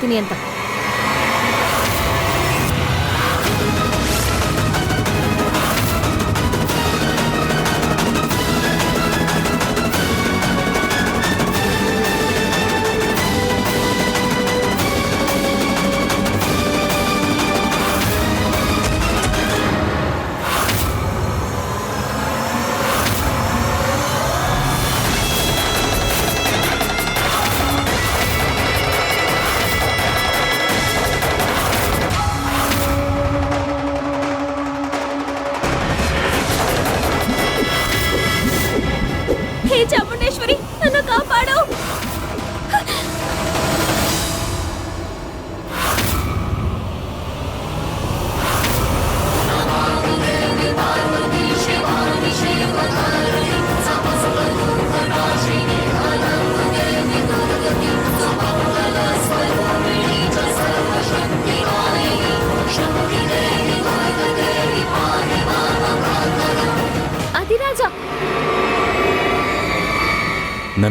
1500.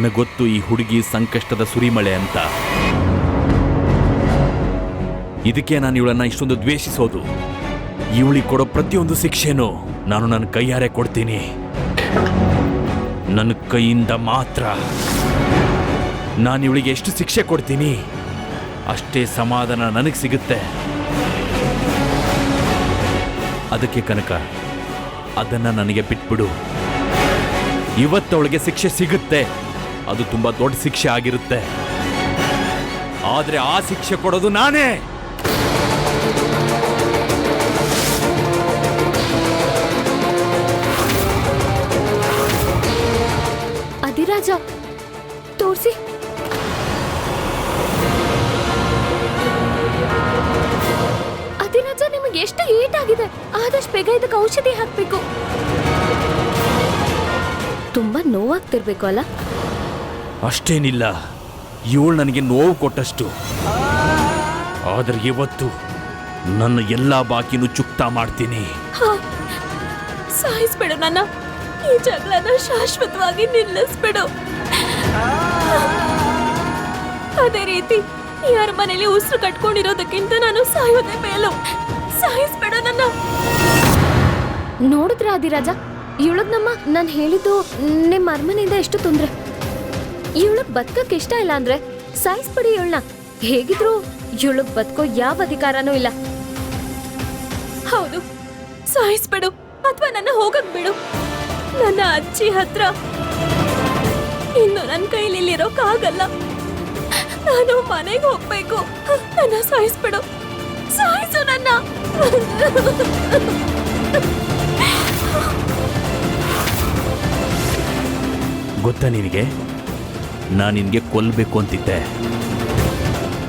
ನನಗೊತ್ತು ಈ ಹುಡುಗಿ ಸಂಕಷ್ಟದ ಸುರಿಮಳೆ ಅಂತ. ಇದಕ್ಕೆ ನಾನು ಇವಳನ್ನ ಇಷ್ಟೊಂದು ದ್ವೇಷಿಸೋದು. ಇವಳಿಗೆ ಕೊಡೋ ಪ್ರತಿಯೊಂದು ಶಿಕ್ಷೆನೂ ನಾನು ನನ್ನ ಕೈಯಾರೆ ಕೊಡ್ತೀನಿ. ನನ್ನ ಕೈಯಿಂದ ಮಾತ್ರ. ನಾನು ಇವಳಿಗೆ ಎಷ್ಟು ಶಿಕ್ಷೆ ಕೊಡ್ತೀನಿ, ಅಷ್ಟೇ ಸಮಾಧಾನ ನನಗೆ ಸಿಗುತ್ತೆ. ಅದಕ್ಕೆ ಕನಕ, ಅದನ್ನ ನನಗೆ ಬಿಟ್ಬಿಡು. ಇವತ್ತವಳಿಗೆ ಶಿಕ್ಷೆ ಸಿಗುತ್ತೆ. ಅದು ತುಂಬಾ ದೊಡ್ಡ ಶಿಕ್ಷೆ ಆಗಿರುತ್ತೆ. ಆದ್ರೆ ಆ ಶಿಕ್ಷೆ ಕೊಡೋದು ನಾನೇ. ಅಧಿರಾಜ ತೋರ್ಸಿ. ಅಧಿರಾಜ ನಿಮಗೆ ಎಷ್ಟು ಏಟ್ ಆಗಿದೆ ಆದಷ್ಟು ಬೇಗ ಇದಕ್ಕೆ ಔಷಧಿ ಹಾಕ್ಬೇಕು. ತುಂಬಾ ನೋವಾಗ್ತಿರ್ಬೇಕು ಅಲ್ಲ? ಅಷ್ಟೇನಿಲ್ಲ. ಇವಳು ನನಗೆ ನೋವು ಕೊಟ್ಟಷ್ಟು. ಆದ್ರೆ ಇವತ್ತು ನನ್ನ ಎಲ್ಲಾ ಬಾಕಿನೂ ಚುಕ್ತಾ ಮಾಡ್ತೀನಿ. ಸಾಯಿಸ್ಬೇಡು ನನ್ನ. ಈ ಜಗಳನ ಶಾಶ್ವತವಾಗಿ ನಿಲ್ಲಿಸ್ಬಿಡು. ಅದೇ ರೀತಿ ಯಾರ ಮನೇಲಿ ಉಸಿರು ಕಟ್ಕೊಂಡಿರೋದಕ್ಕಿಂತ ನಾನು ಸಾಯೋದೇ ಮೇಲು. ಸಾಯಿಸ್ಬೇಡ ನನ್ನ. ನೋಡಿದ್ರೆ ಅದಿರಾಜ ಇವಳಗ್ ನಮ್ಮ ನಾನು ಹೇಳಿದ್ದು ನಿಮ್ಮ ಅರಮನೆಯಿಂದ ಎಷ್ಟು ತೊಂದ್ರೆ? ಇವಳಗ್ ಬದುಕಕ್ ಇಷ್ಟ ಇಲ್ಲ ಅಂದ್ರೆ ಸಾಯಿಸ್ಬಿಡಿ ಇವಳನ್ನ ಹೇಗಿದ್ರು ಇವಳಗ್ ಬದುಕೋ ಯಾವ ಅಧಿಕಾರನೂ ಇಲ್ಲ. ಹೌದು ಸಾಯಿಸ್ಬಿಡು ಅಥವಾ ನನ್ನ ಹೋಗಕ್ ಬಿಡು. ನನ್ನ ಅಜ್ಜಿ ಹತ್ರ. ಇನ್ನು ನನ್ನ ಕೈಲಿ ಇಲ್ಲಿರೋಕ್ಕಾಗಲ್ಲ ನಾನು ಮನೆಗೆ ಹೋಗ್ಬೇಕು. ನನ್ನ ಸಾಯಿಸ್ಬಿಡು ಸಾಯಿಸು ನನ್ನ. ಗೊತ್ತಾ ನಿನಗೆ? ನಾನು ನಿನಗೆ ಕೊಲ್ಲಬೇಕು ಅಂತಿದ್ದೆ.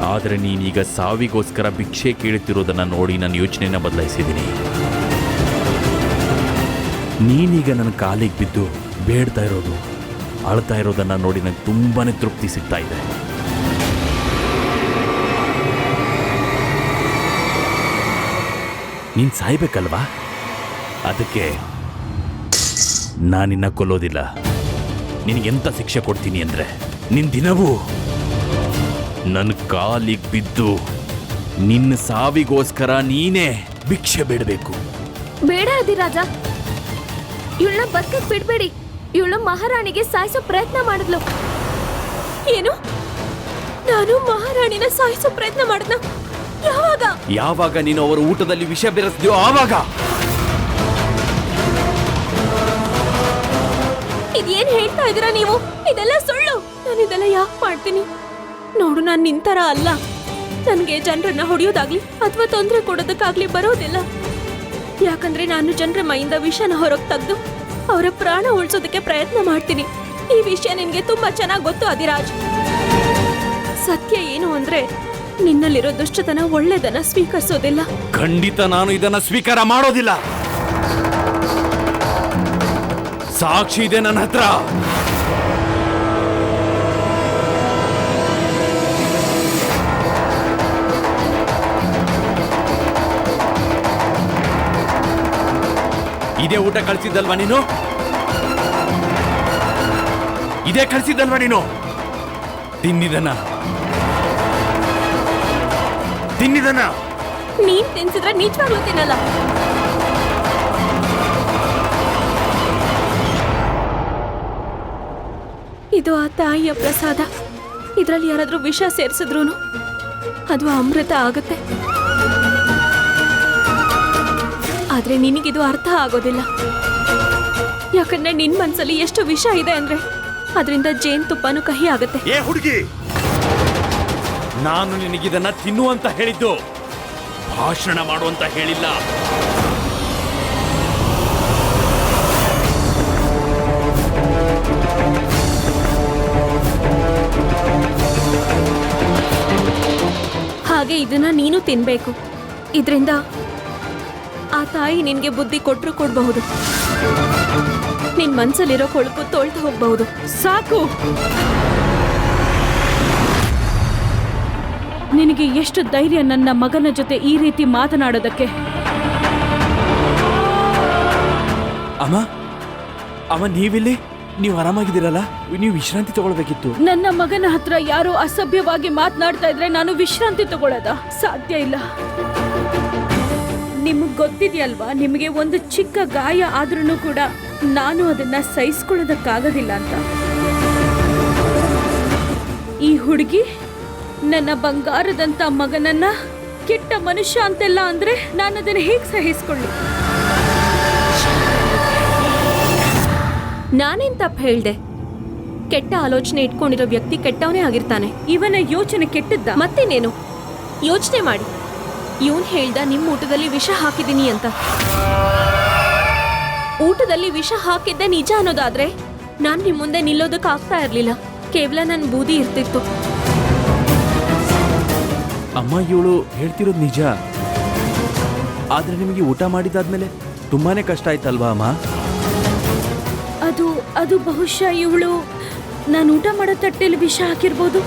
ಆದರೆ ನೀನೀಗ ಸಾವಿಗೋಸ್ಕರ ಭಿಕ್ಷೆ ಕೇಳುತ್ತಿರೋದನ್ನು ನೋಡಿ ನನ್ನ ಯೋಚನೆನ ಬದಲಾಯಿಸಿದ್ದೀನಿ ನೀನೀಗ ನನ್ನ ಕಾಲಿಗೆ ಬಿದ್ದು ಬೇಡ್ತಾ ಇರೋದು, ಅಳ್ತಾ ಇರೋದನ್ನು ನೋಡಿ ನನಗೆ ತುಂಬಾ ತೃಪ್ತಿ ಸಿಗ್ತಾ ಇದೆ. ನೀನು ಸಾಯ್ಬೇಕಲ್ವಾ? ಅದಕ್ಕೆ ನಾನಿನ್ನ ಕೊಲ್ಲೋದಿಲ್ಲ. ನಿನಗೆಂತ ಶಿಕ್ಷೆ ಕೊಡ್ತೀನಿ ಅಂದ್ರೆ? ನಿನ್ ದಿನವೂ ನನ್ನ ಕಾಲಿಗೆ ಬಿದ್ದು ನಿನ್ನ ಸಾವಿಗೋಸ್ಕರ ನೀನೇ ಭಿಕ್ಷೆ ಬಿಡಬೇಕು. ಬೇಡ ಅಧಿರಾಜ ಇವಳನ್ನ ಬದುಕಕ್ ಬಿಡ್ಬೇಡಿ. ಇವಳು ಮಹಾರಾಣಿಗೆ ಸಾಯಿಸೋ ಪ್ರಯತ್ನ ಮಾಡಿದ್ಲು. ಏನು? ನಾನು ಮಹಾರಾಣಿನ ಸಾಯಿಸೋ ಪ್ರಯತ್ನ ಮಾಡಿದ್ನ? ಯಾವಾಗ? ಯಾವಾಗ ನೀನು ಅವರ ಊಟದಲ್ಲಿ ವಿಷ ಬೆರೆಸಿದ್ಯೋ ಆವಾಗ? ಇದೇನ್ ಹೇಳ್ತಾ ಇದೀರಾ ನೀವು? ಇದೆಲ್ಲ ಸುಳ್ಳು. ನಾನು ಇದೆಲ್ಲ ಯಾಕೆ ಮಾಡ್ತೀನಿ? ನೋಡು, ನಾನು ನಿಂತರ ಅಲ್ಲ. ನನಗೆ ಜನರನ್ನ ಹೊಡೆಯೋದಾಗ್ಲಿ ಅಥವಾ ತೊಂದರೆ ಕೊಡೋದಕ್ಕಾಗ್ಲಿ ಬರೋದಿಲ್ಲ. ಯಾಕಂದ್ರೆ ನಾನು ಜನರ ಮೈಯಿಂದ ವಿಷನ ಹೊರಗೆ ತೆಗೆದು ಅವರ ಪ್ರಾಣ ಉಳಿಸೋದಕ್ಕೆ ಪ್ರಯತ್ನ ಮಾಡ್ತೀನಿ. ಈ ವಿಷಯ ನಿನಗೆ ತುಂಬಾ ಚೆನ್ನಾಗಿ ಗೊತ್ತು ಅಧಿರಾಜ್ ಸತ್ಯ ಏನು ಅಂದ್ರೆ, ನಿನ್ನಲ್ಲಿರೋ ದುಷ್ಟತನ ಒಳ್ಳೆದನ್ನ ಸ್ವೀಕರಿಸೋದಿಲ್ಲ. ಖಂಡಿತ ನಾನು ಇದನ್ನ ಸ್ವೀಕಾರ ಮಾಡೋದಿಲ್ಲ. ಸಾಕ್ಷಿ ಇದೆ ನನ್ನ ಹತ್ರ. ಇದೇ ಊಟ ಕಳಿಸಿದ್ದಲ್ವಾ ನೀನು? ಇದೇ ಕಳಿಸಿದ್ದಲ್ವಾ ನೀನು? ತಿನ್ನಿದನ. ತಿನ್ನಿದನ. ನೀನ್ ತಿನ್ಸಿದ್ರೆ ನಿಜವಾಗ್ಲೂ ತಿನ್ನಲ್ಲ. ಇದು ಆ ತಾಯಿಯ ಪ್ರಸಾದ. ಇದರಲ್ಲಿ ಯಾರಾದ್ರೂ ವಿಷ ಸೇರಿಸಿದ್ರು ಅದು ಅಮೃತ ಆಗುತ್ತೆ. ಆದ್ರೆ ನಿನಗಿದು ಅರ್ಥ ಆಗೋದಿಲ್ಲ. ಯಾಕಂದ್ರೆ ನಿನ್ ಮನ್ಸಲ್ಲಿ ಎಷ್ಟು ವಿಷ ಇದೆ ಅಂದ್ರೆ ಅದರಿಂದ ಜೇನ್ ಜೇನುತುಪ್ಪನೂ ಕಹಿ ಆಗುತ್ತೆ. ಏ ಹುಡುಗಿ! ನಾನು ನಿನಗಿದನ್ನ ತಿನ್ನು ಅಂತ ಹೇಳಿದ್ದು. ಭಾಷಣ ಮಾಡು ಅಂತ ಹೇಳಿಲ್ಲ. ಹಾಗೆ ಇದನ್ನ ನೀನು ತಿನ್ಬೇಕು. ಇದರಿಂದ ತಾಯಿ ನಿನ್ಗೆ ಬುದ್ಧಿ ಕೊಟ್ರು ಕೊಡಬಹುದು. ನಿನ್ ಮನ್ಸಲ್ಲಿರೋ ಕೊಳಕು ತೊಳ್ದು ಹೋಗ್ಬಹುದು. ಸಾಕು! ನಿನಗೆ ಎಷ್ಟು ಧೈರ್ಯ ನನ್ನ ಮಗನ ಜೊತೆ ಈ ರೀತಿ ಮಾತನಾಡೋದಕ್ಕೆ? ಅಮ್ಮ ಅಮ್ಮ ನೀವಿಲ್ಲಿ? ನೀವು ಆರಾಮಾಗಿದ್ದೀರಲ್ಲ? ನೀವು ವಿಶ್ರಾಂತಿ ತಗೊಳ್ಬೇಕಿತ್ತು. ನನ್ನ ಮಗನ ಹತ್ರ ಯಾರೋ ಅಸಭ್ಯವಾಗಿ ಮಾತನಾಡ್ತಾ ಇದ್ರೆ ನಾನು ವಿಶ್ರಾಂತಿ ತಗೊಳ್ಳೋದ? ಸಾಧ್ಯ ಇಲ್ಲ. ನಿಮಗ್ ಗೊತ್ತಿದೆಯಲ್ವಾ? ನಿಮಗೆ ಒಂದು ಚಿಕ್ಕ ಗಾಯ ಆದ್ರೂ ಕೂಡ ನಾನು ಅದನ್ನ ಸಹಿಸ್ಕೊಳ್ಳೋದಕ್ಕಾಗೋದಿಲ್ಲ ಅಂತ. ಈ ಹುಡುಗಿ ನನ್ನ ಬಂಗಾರದಂತ ಮಗನನ್ನ ಕೆಟ್ಟ ಮನುಷ್ಯ ಅಂತೆಲ್ಲ ಅಂದ್ರೆ ನಾನು ಅದನ್ನ ಹೇಗೆ ಸಹಿಸ್ಕೊಳ್ಳಿ? ನಾನೇನ್ ತಪ್ಪು ಹೇಳ್ದೆ? ಕೆಟ್ಟ ಆಲೋಚನೆ ಇಟ್ಕೊಂಡಿರೋ ವ್ಯಕ್ತಿ ಕೆಟ್ಟವನೇ ಆಗಿರ್ತಾನೆ. ಇವನ ಯೋಚನೆ ಕೆಟ್ಟದ್ದ? ಮತ್ತೇನೇನು? ಯೋಚನೆ ಮಾಡಿ. ಇವನ್ ಹೇಳ್ದ ನಿಮ್ ಊಟದಲ್ಲಿ ವಿಷ ಹಾಕಿದೀನಿ ಅಂತ. ಊಟದಲ್ಲಿ ವಿಷ ಹಾಕಿದ್ದೆ ನಿಜ ಅನ್ನೋದಾದ್ರೆ ನಾನ್ ನಿಮ್ ಮುಂದೆ ನಿಲ್ಲೋದಕ್ ಆಗ್ತಾ ಇರ್ಲಿಲ್ಲ. ಕೇವಲ ನನ್ ಬೂದಿ ಇರ್ತಿತ್ತು. ಅಮ್ಮ ಇವಳು ಹೇಳ್ತಿರೋದು ನಿಜ. ಆದ್ರೆ ನಿಮಗೆ ಊಟ ಮಾಡಿದಾದ್ಮೇಲೆ ತುಂಬಾನೇ ಕಷ್ಟ ಆಯ್ತಲ್ವಾ ಅಮ್ಮ? ಅದು ಅದು ಬಹುಶಃ ಇವಳು ನಾನು ಊಟ ಮಾಡೋ ತಟ್ಟೆಯಲ್ಲಿ ವಿಷ ಹಾಕಿರ್ಬೋದು.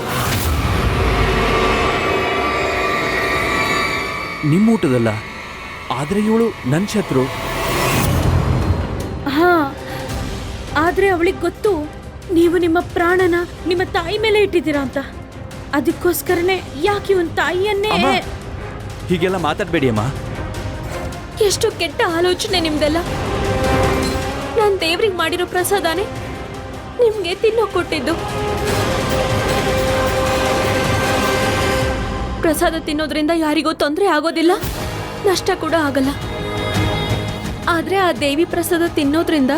ನಿಮ್ಮ ಊಟದಲ್ಲ ಆದ್ರೆ ಇವಳು ನನ್ನ ಶತ್ರು. ಹಾ ಆದ್ರೆ ಅವಳಿಗೆ ಗೊತ್ತು ನೀವು ನಿಮ್ಮ ಪ್ರಾಣನ ನಿಮ್ಮ ತಾಯಿ ಮೇಲೆ ಇಟ್ಟಿದ್ದೀರಾ ಅಂತ. ಅದಕ್ಕೋಸ್ಕರನೇ ಯಾಕೆ ಇವನ್ ತಾಯಿಯನ್ನೇ ಅಮ್ಮ ಹೀಗೆಲ್ಲ ಮಾತಾಡ್ಬೇಡಿ ಅಮ್ಮ. ಎಷ್ಟು ಕೆಟ್ಟ ಆಲೋಚನೆ ನಿಮ್ದೆಲ್ಲ. ನಾನ್ ದೇವ್ರಿಗೆ ಮಾಡಿರೋ ಪ್ರಸಾದನೇ ನಿಮ್ಗೆ ತಿನ್ನೋ ಕೊಟ್ಟಿದ್ದು. ಪ್ರಸಾದ ತಿನ್ನೋದ್ರಿಂದ ಯಾರಿಗೂ ತೊಂದರೆ ಆಗೋದಿಲ್ಲ. ನಷ್ಟ ಕೂಡ ಆಗಲ್ಲ. ಆದ್ರೆ ಆ ದೇವಿ ಪ್ರಸಾದ ತಿನ್ನೋದ್ರಿಂದ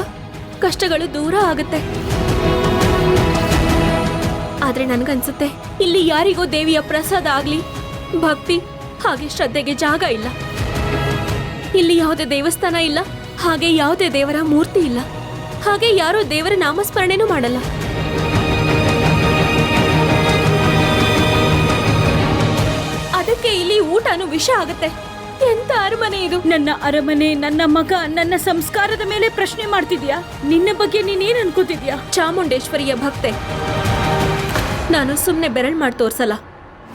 ಕಷ್ಟಗಳು ದೂರ ಆಗುತ್ತೆ. ಆದ್ರೆ ನನ್ಗನ್ಸುತ್ತೆ, ಇಲ್ಲಿ ಯಾರಿಗೂ ದೇವಿಯ ಪ್ರಸಾದ ಆಗ್ಲಿ, ಭಕ್ತಿ ಹಾಗೆ ಶ್ರದ್ಧೆಗೆ ಜಾಗ ಇಲ್ಲ. ಇಲ್ಲಿ ಯಾವುದೇ ದೇವಸ್ಥಾನ ಇಲ್ಲ, ಹಾಗೆ ಯಾವುದೇ ದೇವರ ಮೂರ್ತಿ ಇಲ್ಲ. ಹಾಗೆ ಯಾರೋ ದೇವರ ನಾಮಸ್ಮರಣೆನೂ ಮಾಡಲ್ಲ. ಅದಕ್ಕೆ ಇಲ್ಲಿ ಊಟನು ವಿಷ ಆಗುತ್ತೆ. ಎಂತ ಅರಮನೆ ಇದು? ನನ್ನ ಅರಮನೆ ನನ್ನ ಮಗ ನನ್ನ ಸಂಸ್ಕಾರದ ಮೇಲೆ ಪ್ರಶ್ನೆ ಮಾಡ್ತಿದ್ಯಾ? ನಿನ್ನ ಬಗ್ಗೆ ನೀನೇನ್ ಅನ್ಕೋತಿದ್ಯಾ? ಚಾಮುಂಡೇಶ್ವರಿಯ ಭಕ್ತೆ. ನಾನು ಸುಮ್ಮನೆ ಬೆರಳ್ ಮಾಡಿ ತೋರ್ಸಲ್ಲ.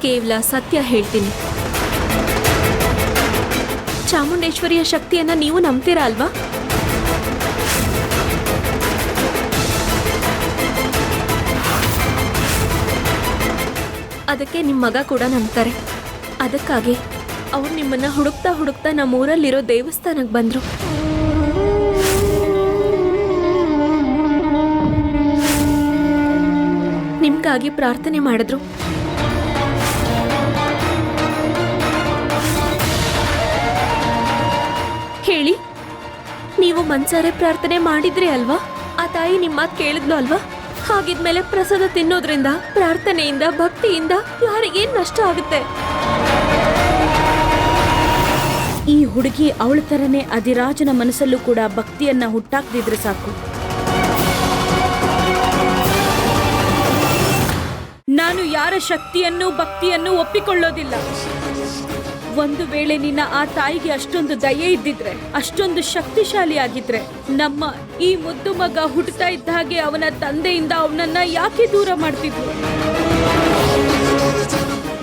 ಕೇವಲ ಸತ್ಯ ಹೇಳ್ತೀನಿ. ಚಾಮುಂಡೇಶ್ವರಿಯ ಶಕ್ತಿಯನ್ನ ನೀವು ನಂಬ್ತೀರಾ ಅಲ್ವಾ? ಅದಕ್ಕೆ ನಿಮ್ಮ ಮಗ ಕೂಡ ನಂಬ್ತಾರೆ. ಅದಕ್ಕಾಗಿ ಅವ್ರು ನಿಮ್ಮನ್ನ ಹುಡುಕ್ತಾ ಹುಡುಕ್ತಾ ನಮ್ಮ ಊರಲ್ಲಿರೋ ದೇವಸ್ಥಾನಕ್ಕೆ ಬಂದ್ರು. ನಿಮ್ಗಾಗಿ ಪ್ರಾರ್ಥನೆ ಮಾಡಿದ್ರು. ಹೇಳಿ, ನೀವು ಮನ್ಸಾರೆ ಪ್ರಾರ್ಥನೆ ಮಾಡಿದ್ರಿ ಅಲ್ವಾ? ಆ ತಾಯಿ ನಿಮ್ಮ ಮಾತು ಕೇಳಿದ್ಲು ಅಲ್ವಾ? ಹಾಗಿದ್ಮೇಲೆ ಪ್ರಸಾದ ತಿನ್ನೋದ್ರಿಂದ, ಪ್ರಾರ್ಥನೆಯಿಂದ, ಭಕ್ತಿಯಿಂದ ಯಾರಿಗೇನ್ ನಷ್ಟ ಆಗುತ್ತೆ? ಈ ಹುಡುಗಿ ಅವಳ ತರನೇ ಅಧಿರಾಜನ ಮನಸ್ಸಲ್ಲೂ ಕೂಡ ಭಕ್ತಿಯನ್ನ ಹುಟ್ಟಾಕ್ದಿದ್ರೆ ಸಾಕು. ನಾನು ಯಾರ ಶಕ್ತಿಯನ್ನು ಭಕ್ತಿಯನ್ನು ಒಪ್ಪಿಕೊಳ್ಳೋದಿಲ್ಲ. ಒಂದು ವೇಳೆ ನಿನ್ನ ಆ ತಾಯಿಗೆ ಅಷ್ಟೊಂದು ದಯೆ ಇದ್ದಿದ್ರೆ, ಅಷ್ಟೊಂದು ಶಕ್ತಿಶಾಲಿ ಆಗಿದ್ರೆ ನಮ್ಮ ಈ ಮುದ್ದು ಮಗ ಹುಟ್ಟುತ್ತಾ ಇದ್ದ ಹಾಗೆ ಅವನ ತಂದೆಯಿಂದ ಅವನನ್ನ ಯಾಕೆ ದೂರ ಮಾಡ್ತಿದ್ರು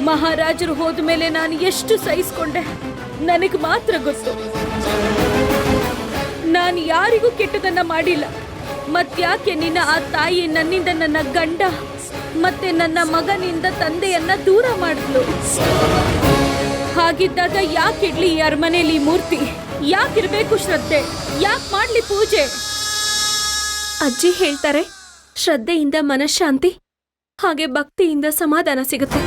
ಮಹಾರಾಜರು ಹೋದ ಮೇಲೆ ನಾನು ಎಷ್ಟು ಸಹಿಸ್ಕೊಂಡೆ? ನನಗೆ ಮಾತ್ರ ಗೊತ್ತು. ನಾನು ಯಾರಿಗೂ ಕೆಟ್ಟದನ್ನ ಮಾಡಿಲ್ಲ. ಮತ್ಯಾಕೆ ನಿನ್ನ ಆ ತಾಯಿ ನನ್ನಿಂದ ನನ್ನ ಗಂಡ ಮತ್ತೆ ನನ್ನ ಮಗನಿಂದ ತಂದೆಯನ್ನ ದೂರ ಮಾಡಿದ್ಲು? ಹಾಗಿದ್ದಾಗ ಯಾಕೆ ಇಡ್ಲಿ ಈ ಅರಮನೆಯಲ್ಲಿ ಮೂರ್ತಿ? ಯಾಕಿರ್ಬೇಕು ಶ್ರದ್ಧೆ? ಯಾಕೆ ಮಾಡ್ಲಿ ಪೂಜೆ? ಅಜ್ಜಿ ಹೇಳ್ತಾರೆ, ಶ್ರದ್ಧೆಯಿಂದ ಮನಃಶಾಂತಿ, ಹಾಗೆ ಭಕ್ತಿಯಿಂದ ಸಮಾಧಾನ ಸಿಗುತ್ತೆ.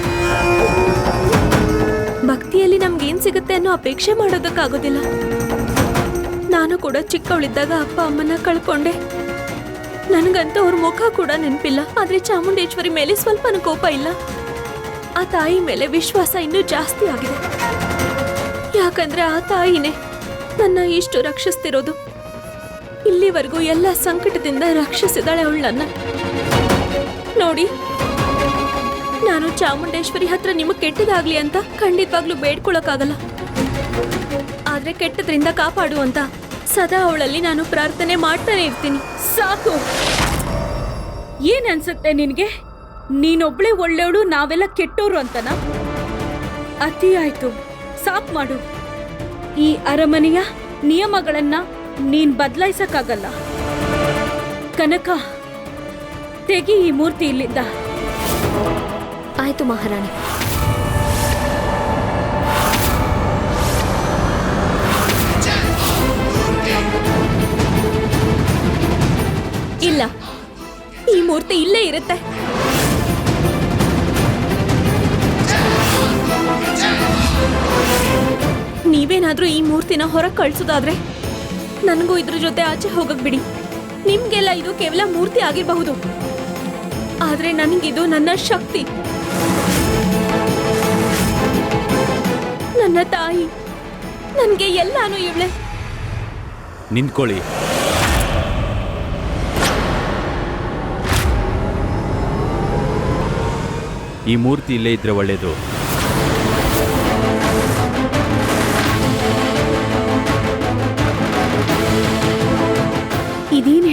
ಭಕ್ತಿಯಲ್ಲಿ ನಮ್ಗೇನ್ ಸಿಗುತ್ತೆ ಅನ್ನೋ ಅಪೇಕ್ಷೆ ಮಾಡೋದಕ್ಕಾಗೋದಿಲ್ಲ. ನಾನು ಕೂಡ ಚಿಕ್ಕವಳಿದ್ದಾಗ ಅಪ್ಪ ಅಮ್ಮನ ಕಳ್ಕೊಂಡೆ. ನನಗಂತೂ ಅವ್ರ ಮುಖ ಕೂಡ ನೆನಪಿಲ್ಲ, ಆದ್ರೆ ಚಾಮುಂಡೇಶ್ವರಿ ಮೇಲೆ ಸ್ವಲ್ಪನೂ ಕೋಪ ಇಲ್ಲ. ಆ ತಾಯಿ ಮೇಲೆ ವಿಶ್ವಾಸ ಇನ್ನೂ ಜಾಸ್ತಿ ಆಗಿದೆ. ಯಾಕಂದ್ರೆ ಆ ತಾಯಿನೇ ನನ್ನ ಇಷ್ಟು ರಕ್ಷಿಸ್ತಿರೋದು. ಇಲ್ಲಿವರೆಗೂ ಎಲ್ಲ ಸಂಕಟದಿಂದ ರಕ್ಷಿಸಿದಾಳೆ ಅವಳನ್ನ. ನೋಡಿ, ನಾನು ಚಾಮುಂಡೇಶ್ವರಿ ಹತ್ರ ನಿಮಗೆ ಕೆಟ್ಟದಾಗ್ಲಿ ಅಂತ ಖಂಡಿತವಾಗ್ಲೂ ಬೇಡ್ಕೊಳಕ್ಕಾಗಲ್ಲ. ಆದ್ರೆ ಕೆಟ್ಟದ್ರಿಂದ ಕಾಪಾಡು ಅಂತ ಸದಾ ಅವಳಲ್ಲಿ ನಾನು ಪ್ರಾರ್ಥನೆ ಮಾಡ್ತಾನೆ ಇರ್ತೀನಿ. ಸಾಕು. ಏನ್ ಅನ್ಸುತ್ತೆ ನಿನ್ಗೆ? ನೀನೊಬ್ಳೆ ಒಳ್ಳೆಯವಳು ನಾವೆಲ್ಲ ಕೆಟ್ಟೋರು ಅಂತನ? ಅತಿ ಆಯ್ತು ಸಾಕ್ ಮಾಡು. ಈ ಅರಮನೆಯ ನಿಯಮಗಳನ್ನ ನೀನ್ ಬದಲಾಯಿಸಕ್ಕಾಗಲ್ಲ. ಕನಕ ತೆಗಿ ಈ ಮೂರ್ತಿ ಇಲ್ಲಿಂದ. ಆಯ್ತು ಮಹಾರಾಣಿ. ಇಲ್ಲ. ಈ ಮೂರ್ತಿ ಇಲ್ಲೇ ಇರುತ್ತೆ. ನೀವೇನಾದ್ರೂ ಈ ಮೂರ್ತಿನ ಹೊರಗೆ ಕಳ್ಸೋದಾದ್ರೆ ನನಗೂ ಇದ್ರ ಜೊತೆ ಆಚೆ ಹೋಗಕ್ ಬಿಡಿ. ನಿಮ್ಗೆಲ್ಲ ಇದು ಕೇವಲ ಮೂರ್ತಿ ಆಗಿರಬಹುದು. ಆದ್ರೆ ನನಗಿದು ನನ್ನ ಶಕ್ತಿ. ನನ್ನ ತಾಯಿ. ನನಗೆ ಎಲ್ಲಾನು ಇವಳೆ. ನಿಂತ್ಕೊಳ್ಳಿ. ಈ ಮೂರ್ತಿ ಇಲ್ಲೇ ಇದ್ರೆ ಒಳ್ಳೇದು.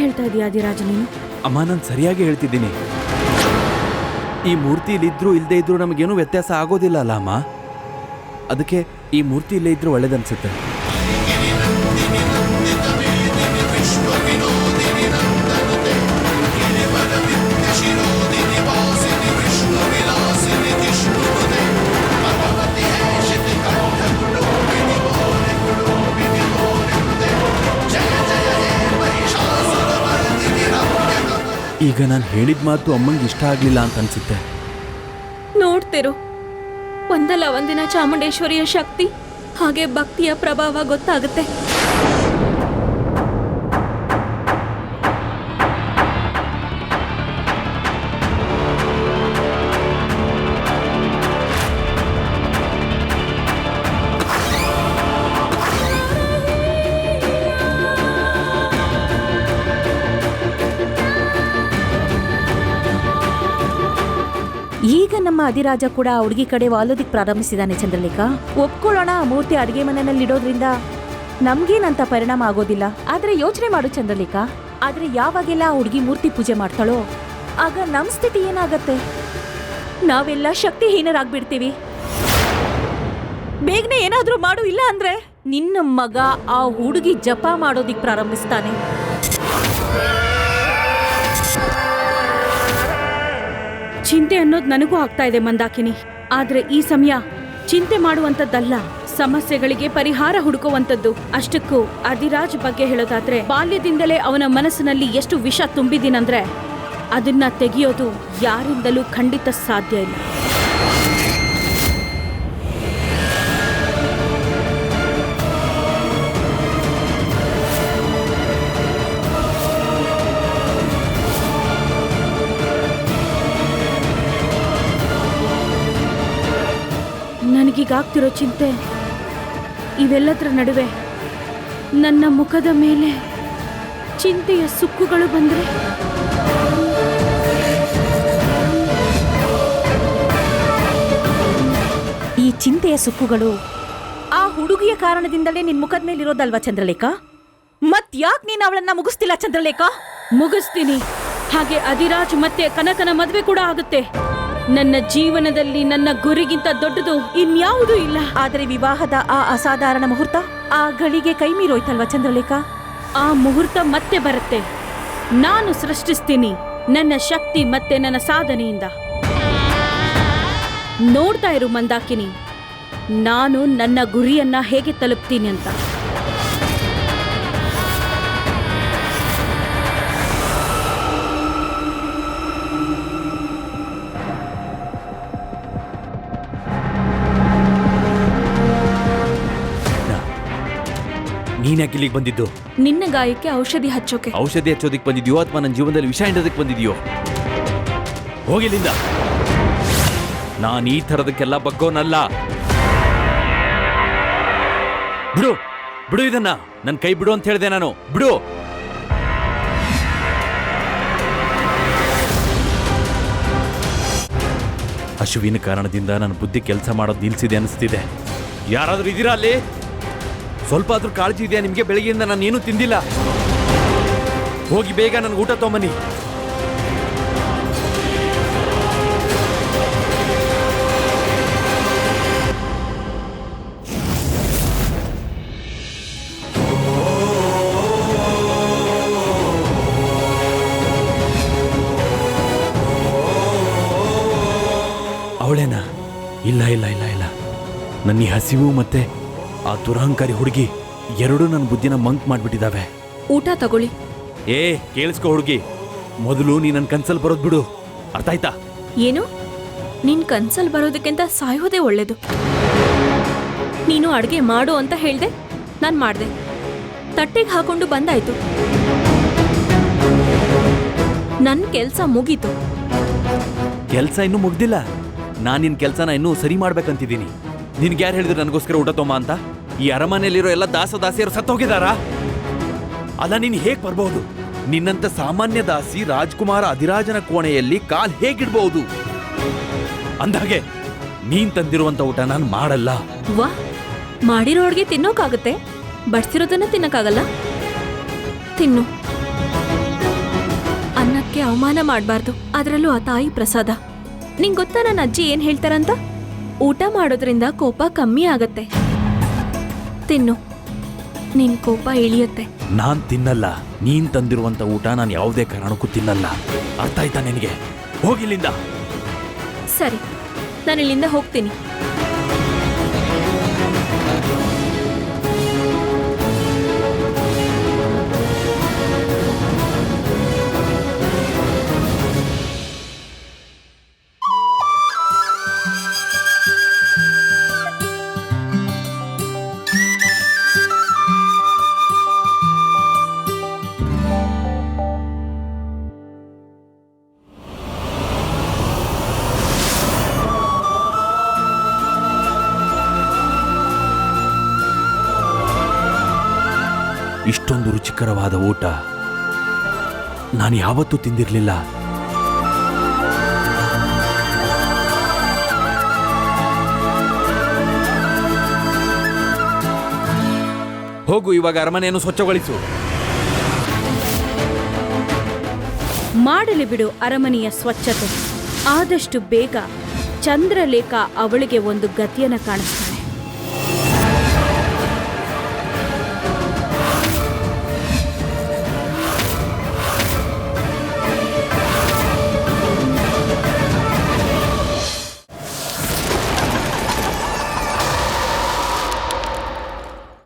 ಹೇಳ್ತಾ ಇದೀಯ ನೀನು? ಅಮ್ಮ, ನಾನು ಸರಿಯಾಗಿ ಹೇಳ್ತಿದ್ದೀನಿ. ಈ ಮೂರ್ತಿ ಇಲ್ಲಿದ್ರೂ ಇಲ್ಲದೆ ಇದ್ರೂ ನಮಗೇನು ವ್ಯತ್ಯಾಸ ಆಗೋದಿಲ್ಲ ಅಲ್ಲ ಅಮ್ಮ? ಅದಕ್ಕೆ ಈ ಮೂರ್ತಿ ಇಲ್ಲೇ ಇದ್ರೂ ಒಳ್ಳೇದನ್ಸುತ್ತೆ. ಈಗ ನಾನು ಹೇಳಿದ ಮಾತು ಅಮ್ಮಂಗೆ ಇಷ್ಟ ಆಗಲಿಲ್ಲ ಅಂತ ಅನ್ಸುತ್ತೆ. ನೋಡ್ತಿರು. ಒಂದಲ್ಲ ಒಂದಿನ ಚಾಮುಂಡೇಶ್ವರಿಯ ಶಕ್ತಿ, ಹಾಗೆ ಭಕ್ತಿಯ ಪ್ರಭಾವ ಗೊತ್ತಾಗುತ್ತೆ. ನಮ್ಮ ಅಧಿರಾಜ ಕೂಡ ಹುಡುಗಿ ಕಡೆ ವಾಲೋದಿಕ್ ಪ್ರಾರಂಭಿಸಿದಾನೆ ಚಂದ್ರಲೇಖಾ. ಒಪ್ಕೊಳ್ಳೋಣ ಮೂರ್ತಿ ಅಡಿಗೆ ಮನೆಯಲ್ಲಿ ಇಡೋದ್ರಿಂದ ನಮ್ಗೇನಂತ ಪರಿಣಾಮ ಆಗೋದಿಲ್ಲ. ಆದ್ರೆ ಯೋಚನೆ ಮಾಡು ಚಂದ್ರಲೇಖಾ. ಆದ್ರೆ ಯಾವಾಗೆಲ್ಲ ಹುಡುಗಿ ಮೂರ್ತಿ ಪೂಜೆ ಮಾಡ್ತಾಳೋ, ಆಗ ನಮ್ಮ ಸ್ಥಿತಿ ಏನಾಗತ್ತೆ? ನಾವೆಲ್ಲ ಶಕ್ತಿಹೀನರಾಗ್ಬಿಡ್ತೀವಿ. ಬೇಗನೆ ಏನಾದರೂ ಮಾಡು, ಇಲ್ಲ ಅಂದ್ರೆ ನಿನ್ನ ಮಗ ಆ ಹುಡುಗಿ ಜಪ ಮಾಡೋದಿಕ್ ಪ್ರಾರಂಭಿಸ್ತಾನೆ. ಚಿಂತೆ ಅನ್ನೋದು ನನಗೂ ಆಗ್ತಾ ಇದೆ ಮಂದಾಕಿನಿ. ಆದ್ರೆ ಈ ಸಮಯ ಚಿಂತೆ ಮಾಡುವಂತದ್ದಲ್ಲ ಸಮಸ್ಯೆಗಳಿಗೆ ಪರಿಹಾರ ಹುಡುಕುವಂತದ್ದು ಅಷ್ಟಕ್ಕೂ ಅಧಿರಾಜ್ ಬಗ್ಗೆ ಹೇಳೋದಾದ್ರೆ, ಬಾಲ್ಯದಿಂದಲೇ ಅವನ ಮನಸ್ಸಿನಲ್ಲಿ ಎಷ್ಟು ವಿಷ ತುಂಬಿದ್ದೀನಂದ್ರೆ ಅದನ್ನ ತೆಗೆಯೋದು ಯಾರಿಂದಲೂ ಖಂಡಿತ ಸಾಧ್ಯ ಇಲ್ಲ. ನನಗೀಗಾಗ್ತಿರೋ ಚಿಂತೆ ಇವೆಲ್ಲದರ ನಡುವೆ ನನ್ನ ಮುಖದ ಮೇಲೆ ಚಿಂತೆಯ ಸುಕ್ಕುಗಳು ಬಂದರೆ? ಈ ಚಿಂತೆಯ ಸುಕ್ಕುಗಳು ಆ ಹುಡುಗಿಯ ಕಾರಣದಿಂದಲೇ ನಿನ್ ಮುಖದ ಮೇಲೆ ಇರೋದಲ್ವಾ ಚಂದ್ರಲೇಖಾ? ಮತ್ ಯಾಕೆ ನೀನು ಅವಳನ್ನ ಮುಗಿಸ್ತಿಲ್ಲ ಚಂದ್ರಲೇಖಾ? ಮುಗಿಸ್ತೀನಿ. ಹಾಗೆ ಅಧಿರಾಜ್ ಮತ್ತೆ ಕನಕನ ಮದುವೆ ಕೂಡ ಆಗುತ್ತೆ. ನನ್ನ ಜೀವನದಲ್ಲಿ ನನ್ನ ಗುರಿಗಿಂತ ದೊಡ್ಡದು ಇನ್ಯಾವುದೂ ಇಲ್ಲ. ಆದರೆ ವಿವಾಹದ ಆ ಅಸಾಧಾರಣ ಮುಹೂರ್ತ ಆ ಗಳಿಗೆ ಕೈ ಮೀರೋಯ್ತಲ್ವಾ ಚಂದ್ರಲೇಖಾ? ಆ ಮುಹೂರ್ತ ಮತ್ತೆ ಬರುತ್ತೆ. ನಾನು ಸೃಷ್ಟಿಸ್ತೀನಿ ನನ್ನ ಶಕ್ತಿ ಮತ್ತೆ ನನ್ನ ಸಾಧನೆಯಿಂದ. ನೋಡ್ತಾ ಇರು ಮಂದಾಕಿನಿ. ನಾನು ನನ್ನ ಗುರಿಯನ್ನ ಹೇಗೆ ತಲುಪ್ತೀನಿ ಅಂತ. ನೀನ್ ಯಾಕೆ ಇಲ್ಲಿಗೆ ಬಂದಿದ್ದು? ನಿನ್ನ ಗಾಯಕ್ಕೆ ಔಷಧಿ ಹಚ್ಚೋಕೆ. ಔಷಧಿ ಹಚ್ಚೋದಕ್ಕೆ ಬಂದಿದ್ಯೋ ಅಥವಾ ನನ್ನ ಜೀವನದಲ್ಲಿ ವಿಷ ಹಿಂಡೋದಕ್ಕೆ ಬಂದಿದ್ಯೋ? ಹೋಗಿಲ್ಲಿಂದ ನಾನು ಈ ಥರದಕ್ಕೆಲ್ಲ ಬಗ್ಗೋನಲ್ಲ. ಬಿಡು ಬಿಡು ಇದನ್ನ. ನನ್ನ ಕೈ ಬಿಡು ಅಂತ ಹೇಳಿದೆ ನಾನು. ಬಿಡು. ಹಶುವಿನ ಕಾರಣದಿಂದ ನನ್ನ ಬುದ್ಧಿ ಕೆಲಸ ಮಾಡೋದು ನಿಲ್ಸಿದೆ ಅನಿಸ್ತಿದೆ. ಯಾರಾದರೂ ಇದ್ದೀರಾ ಅಲ್ಲಿ? ಸ್ವಲ್ಪ ಆದ್ರೂ ಕಾಳಜಿ ಇದೆಯಾ ನಿಮಗೆ? ಬೆಳಗ್ಗೆಯಿಂದ ನಾನು ಏನೂ ತಿಂದಿಲ್ಲ. ಹೋಗಿ ಬೇಗ ನನಗೆ ಊಟ ತೊಗೊಂಬನ್ನಿ. ಅವಳೇನಾ? ಇಲ್ಲ ಇಲ್ಲ ಇಲ್ಲ ಇಲ್ಲ. ನನ್ನ ಹಸಿವು ಮತ್ತೆ ಆ ದುರಹಂಕಾರಿ ಹುಡುಗಿ ಎರಡೂ ನನ್ನ ಬುದ್ಧಿನ ಮಂಕ್ ಮಾಡ್ಬಿಟ್ಟಿದ್ದಾವೆ ಊಟ ತಗೊಳ್ಳಿ. ಏ ಕೇಳಿಸ್ಕೊ ಹುಡುಗಿ. ಮೊದಲು ನೀ ನನ್ನ ಕನ್ಸಲ್ ಬರೋದ್ ಬಿಡು. ಅರ್ಥ ಆಯ್ತಾ? ಏನು? ನಿನ್ ಕನ್ಸಲ್ ಬರೋದಕ್ಕಿಂತ ಸಾಯೋದೇ ಒಳ್ಳೇದು. ನೀನು ಅಡುಗೆ ಮಾಡು ಅಂತ ಹೇಳ್ದೆ ನಾನ್ ಮಾಡ್ದೆ. ತಟ್ಟೆಗೆ ಹಾಕೊಂಡು ಬಂದಾಯ್ತು. ನನ್ ಕೆಲ್ಸ ಮುಗೀತು. ಕೆಲಸ ಇನ್ನೂ ಮುಗ್ದಿಲ್ಲ. ನಾನು ನಿನ್ನ ಕೆಲಸನ ಇನ್ನೂ ಸರಿ ಮಾಡ್ಬೇಕಂತಿದ್ದೀನಿ. ನಿನ್ಗೆ ಯಾರು ಹೇಳಿದ್ರು ನನಗೋಸ್ಕರ ಊಟ ತೊಮ್ಮ ಅಂತ? ಈ ಅರಮನೆಯಲ್ಲಿರೋ ಎಲ್ಲ ದಾಸ ದಾಸಿಯರು ಸತ್ತೋಗಿದಾರಾ ಅಲ್ಲ, ನೀನು ಹೇಗೆ ಬರಬಹುದು? ನಿನ್ನಂತ ಸಾಮಾನ್ಯ ದಾಸಿ ರಾಜ್ಕುಮಾರ ಅಧಿರಾಜನ ಕೋಣೆಯಲ್ಲಿ ಕಾಲ್ ಹೇಗಿಡ್ಬಹುದು? ಅಂದಾಗೆ, ನೀನ್ ತಂದಿರುವಂತ ಊಟ ನಾನು ಮಾಡಲ್ಲ. ಮಾಡಿರೋ ಅಡ್ಗೆ ತಿನ್ನೋಕಾಗತ್ತೆ. ಬಡ್ಸಿರೋದನ್ನ ತಿನ್ನಕಾಗಲ್ಲ ತಿನ್ನು. ಅನ್ನಕ್ಕೆ ಅವಮಾನ ಮಾಡಬಾರ್ದು. ಅದರಲ್ಲೂ ಆ ತಾಯಿ ಪ್ರಸಾದ. ನಿಂಗೆ ಗೊತ್ತಾ ನನ್ನ ಅಜ್ಜಿ ಏನ್ ಹೇಳ್ತಾರಂತ? ಊಟ ಮಾಡೋದ್ರಿಂದ ಕೋಪ ಕಮ್ಮಿ ಆಗತ್ತೆ. ತಿನ್ನು. ನಿನ್ ಕೋಪ ಇಳಿಯುತ್ತೆ. ನಾನ್ ತಿನ್ನಲ್ಲ. ನೀನ್ ತಂದಿರುವಂತ ಊಟ ನಾನು ಯಾವುದೇ ಕಾರಣಕ್ಕೂ ತಿನ್ನಲ್ಲ. ಅರ್ಥ ಆಯ್ತಾ ನಿನಗೆ? ಹೋಗಿಲ್ಲಿಂದ ಸರಿ. ನಾನು ಇಲ್ಲಿಂದ ಹೋಗ್ತೀನಿ. ನಾನು ಯಾವತ್ತೂ ತಿಂದಿರಲಿಲ್ಲ. ಹೋಗು, ಇವಾಗ ಅರಮನೆಯನ್ನು ಸ್ವಚ್ಛಗೊಳಿಸು. ಮಾಡಲಿ ಬಿಡು ಅರಮನೆಯ ಸ್ವಚ್ಛತೆ. ಆದಷ್ಟು ಬೇಗ ಚಂದ್ರಲೇಖ ಅವಳಿಗೆ ಒಂದು ಗತಿಯನ್ನು ಕಾಣಿಸ್ತಾಳೆ